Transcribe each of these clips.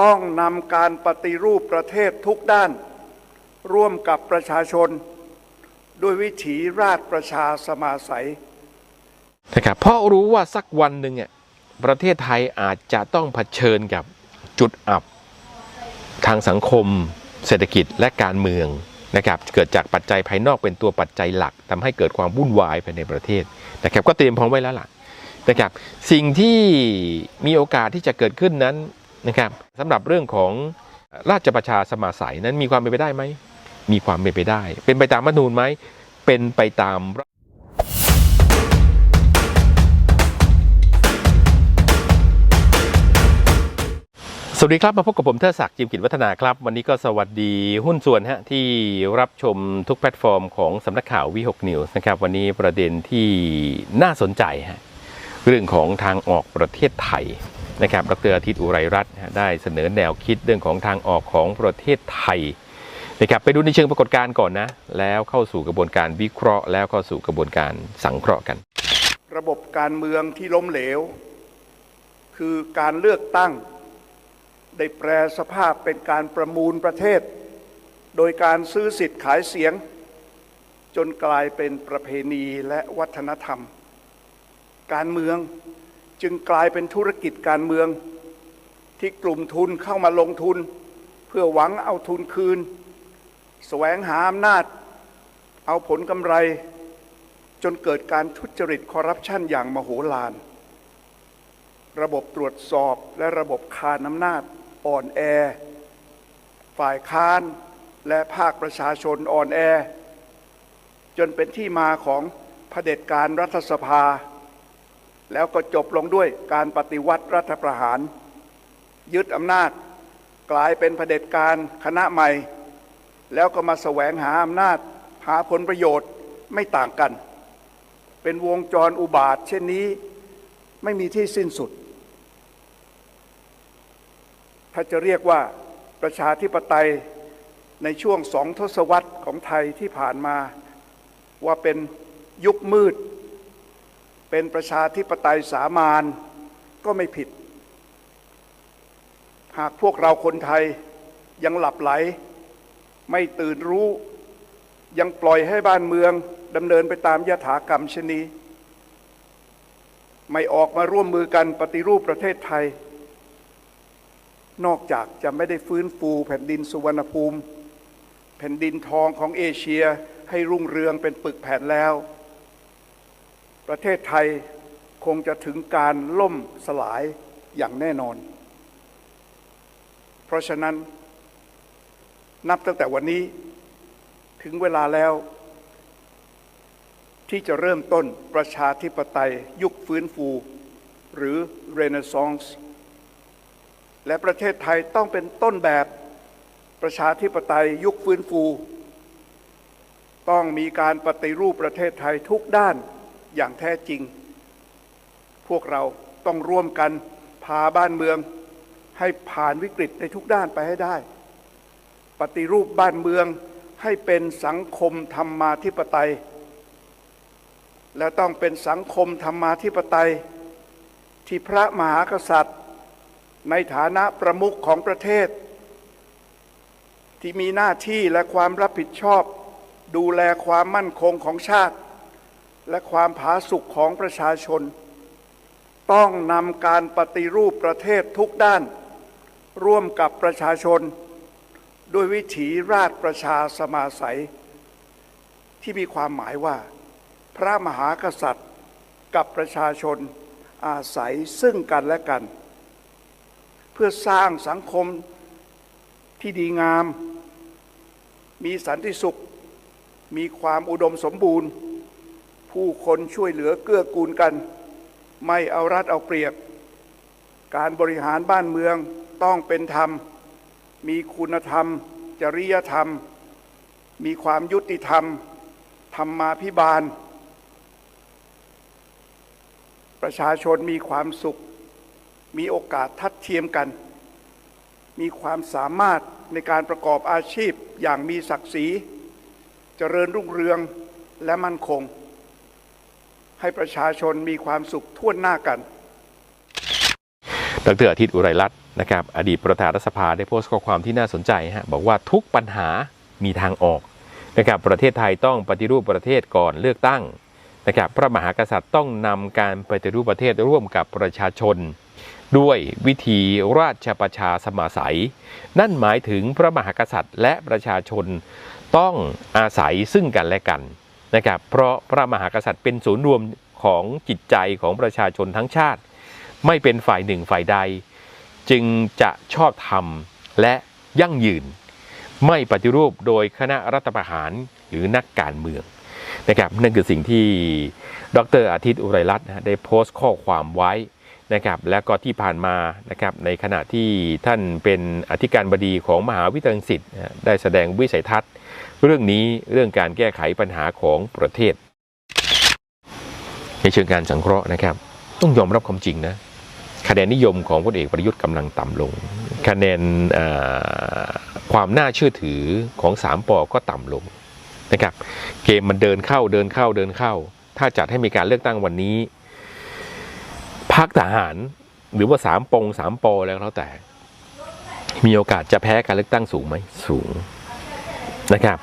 ต้องนำการปฏิรูปประเทศทุกด้าน ร่วมกับประชาชน ด้วยวิถีราชประชาสมาสัยนะครับเพราะรู้ว่าสักวันหนึ่งอะประเทศไทยอาจจะต้องเผชิญกับจุดอับ ทางสังคม เศรษฐกิจและการเมืองนะครับเกิดจากปัจจัยภายนอกเป็นตัวปัจจัยหลักทำให้เกิดความวุ่นวายภายในประเทศนะครับก็เตรียมพร้อมไว้แล้วล่ะนะครับสิ่งที่มีโอกาสที่จะเกิดขึ้นนั้น นะครับสำหรับเรื่องของราชประชาสมาสัยนั้นมีความเป็นไปได้ไหม มีความเป็นไปได้ เป็นไปตามรัฐธรรมนูญไหม เป็นไปตามสวัสดีครับ มาพบกับผมเทิดศักดิ์จิมกิจวัฒนาครับ วันนี้ก็สวัสดีหุ้นส่วนฮะที่รับชมทุกแพลตฟอร์มของสำนักข่าววิหกนิวส์นะครับวันนี้ประเด็นที่น่าสนใจฮะเรื่องของทางออกประเทศไทย นะครับ ดรอาทิตย์อุไรรัตน์ได้เสนอแนวคิดเรื่องของทางออกของประเทศไทยนะครับไปดูในเชิงปรากฏการณ์ก่อนนะ แล้วเข้าสู่กระบวนการวิเคราะห์ แล้วเข้าสู่กระบวนการสังเคราะห์กัน ระบบการเมืองที่ล้มเหลว คือการเลือกตั้ง ได้แปรสภาพเป็นการประมูลประเทศ โดยการซื้อสิทธิ์ขายเสียง จนกลายเป็นประเพณีและวัฒนธรรม การเมือง จึงกลายเป็นธุรกิจการเมือง ที่กลุ่มทุนเข้ามาลงทุน เพื่อหวังเอาทุนคืน แสวงหาอำนาจ เอาผลกำไร จนเกิดการทุจริตคอร์รัปชันอย่างมโหฬารระบบตรวจสอบและระบบคานอำนาจอ่อนแอ ฝ่ายค้านและภาคประชาชนอ่อนแอ จนเป็นที่มาของเผด็จการรัฐสภา แล้วก็จบลงด้วยการปฏิวัติรัฐประหาร ยึดอำนาจกลายเป็นเผด็จการคณะใหม่ แล้วก็มาแสวงหาอำนาจหาผลประโยชน์ไม่ต่างกัน เป็นวงจรอุบาท เช่นนี้ไม่มีที่สิ้นสุด ถ้าจะเรียกว่าประชาธิปไตยในช่วงสองทศวรรษของไทยที่ผ่านมา ว่าเป็นยุคมืด เป็นประชาธิปไตยสามานก็ไม่ผิด หากพวกเราคนไทยยังหลับไหล ไม่ตื่นรู้ ยังปล่อยให้บ้านเมืองดำเนินไปตามยถากรรมชนี ไม่ออกมาร่วมมือกันปฏิรูปประเทศไทย นอกจากจะไม่ได้ฟื้นฟูแผ่นดินสุวรรณภูมิ แผ่นดินทองของเอเชียให้รุ่งเรืองเป็นปึกแผ่นแล้ว ประเทศไทยคงจะถึงการล่มสลายอย่างแน่นอน เพราะฉะนั้นนับตั้งแต่วันนี้ถึงเวลาแล้ว ที่จะเริ่มต้นประชาธิปไตยยุคฟื้นฟู หรือเรเนซองส์และประเทศไทยต้องเป็นต้นแบบประชาธิปไตยยุคฟื้นฟู ต้องมีการปฏิรูปประเทศไทยทุกด้าน อย่างแท้จริง พวกเราต้องร่วมกันพาบ้านเมือง ให้ผ่านวิกฤตในทุกด้านไปให้ได้ ปฏิรูปบ้านเมืองให้เป็นสังคมธรรมาธิปไตย และต้องเป็นสังคมธรรมาธิปไตย ที่พระมหากษัตริย์ ในฐานะประมุขของประเทศ ที่มีหน้าที่และความรับผิดชอบ ดูแลความมั่นคงของชาติ และความผาสุกของประชาชน ต้องนำการปฏิรูปประเทศทุกด้าน ร่วมกับประชาชน ด้วยวิถีราชประชาสมาสัย ที่มีความหมายว่า พระมหากษัตริย์กับประชาชนอาศัยซึ่งกันและกัน เพื่อสร้างสังคมที่ดีงาม มีสันติสุข มีความอุดมสมบูรณ์ ผู้คนช่วยเหลือเกื้อกูลกัน ไม่เอารัดเอาเปรียบ การบริหารบ้านเมืองต้องเป็นธรรม มีคุณธรรม จริยธรรม มีความยุติธรรม ธรรมาภิบาล ประชาชนมีความสุข มีโอกาสทัดเทียมกัน มีความสามารถในการประกอบอาชีพอย่างมีศักดิ์ศรี เจริญรุ่งเรืองและมั่นคง ให้ประชาชนมีความสุขทั่วหน้ากัน ดรอาทิตย์อุไรรัตน์นะครับ อดีตประธานรัฐสภาได้โพสต์ข้อความที่น่าสนใจฮะบอกว่าทุกปัญหามีทางออกนะครับ ประเทศไทยต้องปฏิรูปประเทศก่อนเลือกตั้งนะครับ พระมหากษัตริย์ต้องนำการปฏิรูปประเทศร่วมกับประชาชน ด้วยวิธีราชประชาสมาสัย นั่นหมายถึงพระมหากษัตริย์และประชาชนต้องอาศัยซึ่งกันและกัน นะครับเพราะพระมหากษัตริย์เป็นศูนย์รวมของจิตใจของประชาชนทั้งชาติ ไม่เป็นฝ่ายหนึ่งฝ่ายใด จึงจะชอบธรรมและยั่งยืน ไม่ปฏิรูปโดยคณะรัฐประหารหรือนักการเมืองนะครับนั่นคือสิ่งที่ดรอาทิตย์อุไรรัตน์ได้โพสต์ข้อความไว้ นะครับแล้วก็ที่ผ่านมานะครับในขณะที่ท่านเป็นอธิการบดีของมหาวิทยาลัยศิษย์ได้แสดงวิสัยทัศน์ เรื่องนี้เรื่องการแก้ไขปัญหาของประเทศ ในเชิงการสังเคราะห์นะครับ ต้องยอมรับความจริงนะคะแนนนิยมของพลเอกประยุทธ์กำลังต่ำลง คะแนนความน่าเชื่อถือของสามปอก็ต่ำลงนะครับเกมมันเดินเข้าเดินเข้าเดินเข้า ถ้าจัดให้มีการเลือกตั้งวันนี้ พักทหารหรือว่าสามปงสามปอแล้วแล้วแต่ มีโอกาสจะแพ้การเลือกตั้งสูงไหมสูงนะครับ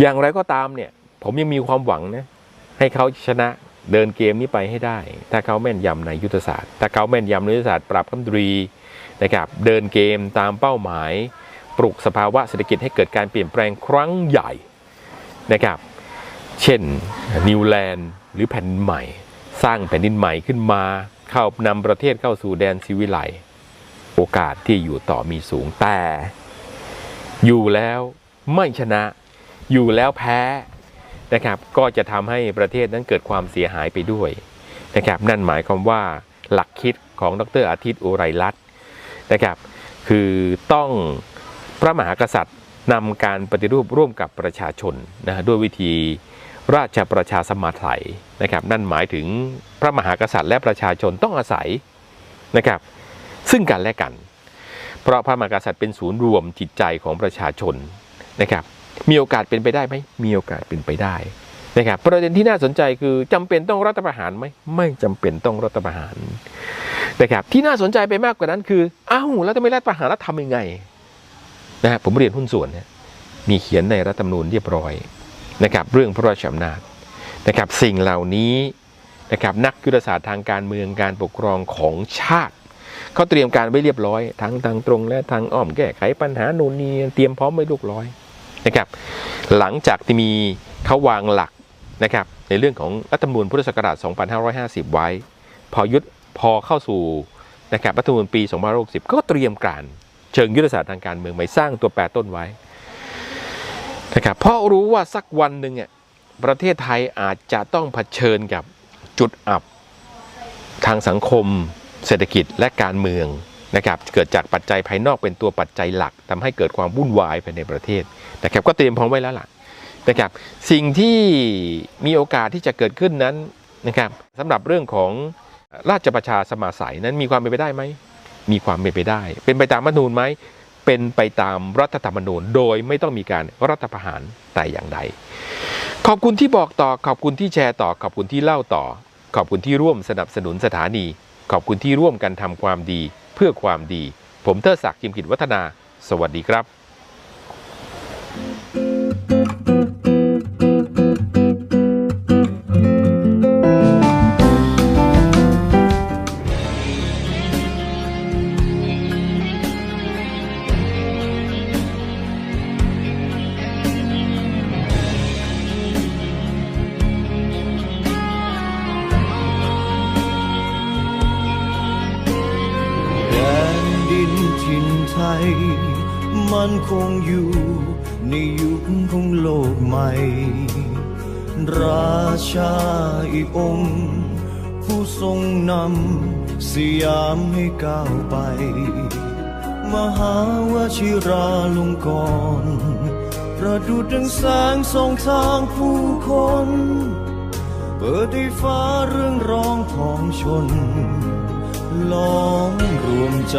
อย่างไรก็ตามเนี่ย ผมยังมีความหวังนะให้เขาชนะเดินเกมนี้ไปให้ได้ ถ้าเขาแม่นยำในยุทธศาสตร์ ถ้าเขาแม่นยำในยุทธศาสตร์ปรับคำตรีนะครับเดินเกมตามเป้าหมาย ปลุกสภาวะเศรษฐกิจให้เกิดการเปลี่ยนแปลงครั้งใหญ่นะครับ เช่นนิวแลนด์หรือแผ่นดินใหม่ สร้างแผ่นดินใหม่ขึ้นมา เข้านำประเทศเข้าสู่แดนซิวิไลโอกาสที่อยู่ต่อมีสูงแต่ อยู่แล้วไม่ชนะ อยู่แล้วแพ้นะครับ ก็จะทำให้ประเทศนั้นเกิดความเสียหายไปด้วยนะครับ นั่นหมายความว่าหลักคิดของดรอาทิตย์อุไรรัตน์นะครับ คือต้องพระมหากษัตริย์นำการปฏิรูปร่วมกับประชาชนนะด้วยวิธี ราชประชาสมาสัยนะครับนั่นหมายถึงพระมหากษัตริย์และประชาชนต้องอาศัยนะครับซึ่งกันและกัน เพราะพระมหากษัตริย์เป็นศูนย์รวมจิตใจของประชาชนนะครับมีโอกาสเป็นไปได้ไหมมีโอกาสเป็นไปได้นะครับประเด็นที่น่าสนใจคือจำเป็นต้องรัฐประหารไหมไม่จำเป็นต้องรัฐประหารนะครับที่น่าสนใจไปมากกว่านั้นคืออ้าวแล้วถ้าไม่รัฐประหารแล้วทำยังไงนะฮะผมเรียนหุ้นส่วนเนี่ยมีเขียนในรัฐธรรมนูญเรียบร้อย นะครับเรื่องพระราชอำนาจนะครับสิ่งเหล่านี้นะครับนักยุทธศาสตร์ทางการเมืองการปกครองของชาติเขาเตรียมการไว้เรียบร้อย ทั้งทางตรงและทางอ้อมแก้ไขปัญหาโน่นนี่เตรียมพร้อมไว้เรียบร้อยนะครับหลังจากที่มีเขาวางหลักนะครับในเรื่องของรัฐธรรมนูญพุทธศักราช 2550 ไว้ พอยุดพอเข้าสู่นะครับรัฐธรรมนูญปี 2560 ก็เตรียมการเชิงยุทธศาสตร์ทางการเมืองใหม่สร้างตัวแปรต้นไว้ นะครับเพราะรู้ว่าสักวันหนึ่งอะประเทศไทยอาจจะต้องเผชิญกับจุดอับทางสังคม เศรษฐกิจและการเมืองนะครับเกิดจากปัจจัยภายนอกเป็นตัวปัจจัยหลักทำให้เกิดความวุ่นวายภายในประเทศนะครับก็เตรียมพร้อมไว้แล้วล่ะนะครับสิ่งที่มีโอกาสที่จะเกิดขึ้นนั้นนะครับสำหรับเรื่องของราชประชาสมาสัยนั้นมีความเป็นไปได้ไหมมีความเป็นไปได้ เป็นไปตามรัฐนูญไหม เป็นไปตามรัฐธรรมนูญ โดยไม่ต้องมีการรัฐประหารแต่อย่างใด ขอบคุณที่บอกต่อ ขอบคุณที่แชร์ต่อ ขอบคุณที่เล่าต่อ ขอบคุณที่ร่วมสนับสนุนสถานี ขอบคุณที่ร่วมกันทำความดีเพื่อความดี ผมเทอศักดิ์จิมกิจวัฒนา สวัสดีครับ ยมันคงอยู่ในยุคของโลกใหม่ ราชาอีกองค์ ผู้ทรงนำสยามให้ก้าวไป มหาวชิราลงกรณประดุจดังแสงส่องทางผู้คน เปิดให้ฟ้าเรื่องร้องของชนล้อมรวมใจ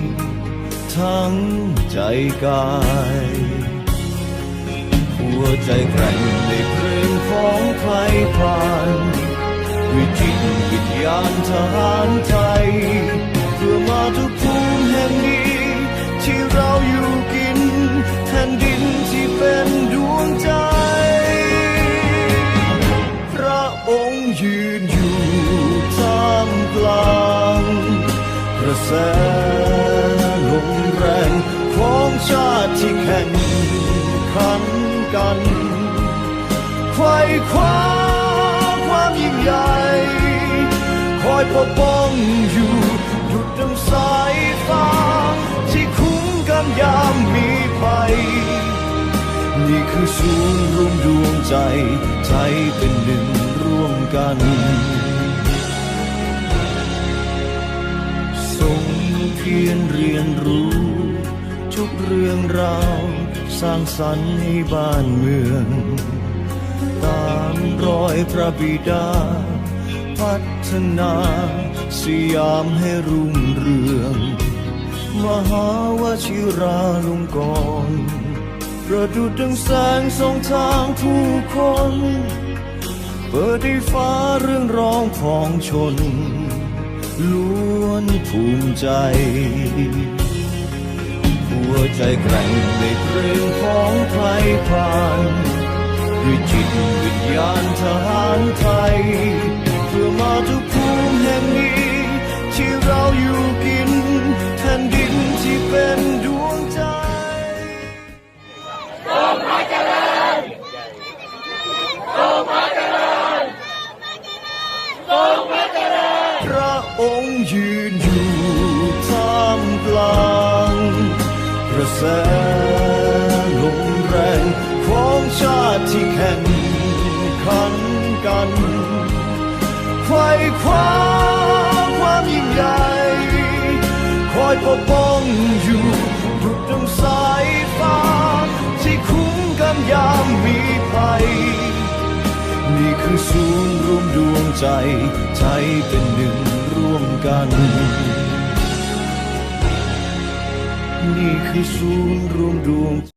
ทั้งใจกาย หัวใจแกร่งในเพลงของใครผ่านด้วยจิตวิญญาณทหารไท ไขว้คว้าความยิ่งใหญ่คอยปกป้องอยู่หยุดดังสายฟ้าที่คุ้มกันยามมีภัยนี่คือศูนย์รวมดวงใจ ใจเป็นหนึ่งร่วมกันทรงเพียรเรียนรู้ ทุกเรื่องราว สร้างสรรค์ให้บ้านเมือง ตามรอยพระบิดา พัฒนาสยามให้รุ่งเรือง มหาวชิราลงกรประดุจดังแสงส่องทางผู้คน เปิดให้ฟ้าเรื่องร้องของชน ล้วนภูมิใจหัวใจแกร่งในเพลงของไทยผ่าน ด้วยจิตวิญญาณทหารไทย เพื่อมาทุกภูมิแห่งนี้ ที่เราอยู่กินแผ่นดินที่เป็น ปกป้องอยู่หยุดดังสายฟ้า ที่คุ้มกันยามมีภัย นี่คือศูนย์รวมดวงใจใจเป็นหนึ่งร่วมกัน นี่คือศูนย์รวมดวง